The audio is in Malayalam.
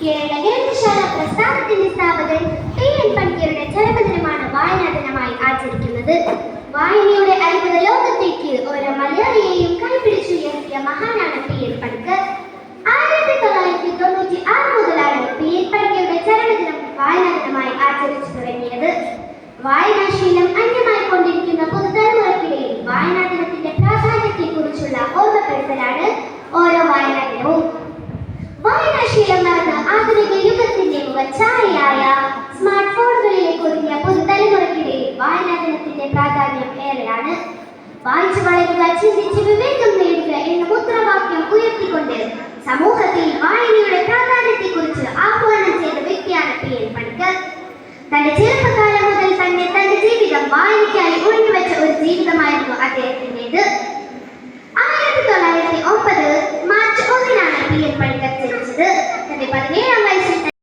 കേരള ഗ്രന്ഥശാല പ്രസ്ഥാനത്തിന്റെ സ്ഥാപകൻ പി എൻ പണിക്കരുടെ ചരമദിനമാണ് വായനാ ദിനമായി ആചരിക്കുന്നത്. വായനയുടെ അത്ഭുത ലോകത്തേക്ക് ഓരോ മലയാളിയെയും കൈപിടിച്ചുയർത്തിയ മഹാനാണ് പി എൻ പണിക്കർ. ആയിരത്തി തൊള്ളായിരത്തി തൊണ്ണൂറ്റി ആറ് മുതലാണ് പി എൻ പണിക്കരുടെ ചരമദിനം വായനാ ദിനമായി ആചരിച്ചു തുടങ്ങിയത്. വായനാശീലം മുഖച്ഛായയായ സ്മാർട്ട് ഫോണുകളിലേക്ക് ഒതുങ്ങിയ പുതുതലമുറയ്ക്കിടയിൽ വായനാ ദിനത്തിന്റെ പ്രാധാന്യം ഏറെയാണ്. വായിച്ചു വളരുക ചിന്തിച്ച് വിവേകം നേടുക എന്ന മുദ്രാവാക്യം ഉയർത്തിക്കൊണ്ട് സമൂഹത്തിൽ വായനയുടെ പ്രാധാന്യത്തെക്കുറിച്ച് ആഹ്വാനം ചെയ്ത വ്യക്തിയാണ് പി എൻ പണിക്കർ. തന്റെ ചെറുപ്പകാലം മുതൽ തന്നെ തന്റെ ജീവിതം വായനയ്ക്കായി ഒഴിഞ്ഞുവെച്ച ഒരു ജീവിതമായിരുന്നു അദ്ദേഹത്തിന്റെത്. ആയിരത്തി തൊള്ളായിരത്തി ഒമ്പത് മാർച്ച് ഒന്നിനാണ് പി എൻ പണിക്കർ ജനിച്ചത്. തന്റെ പതിനേഴ്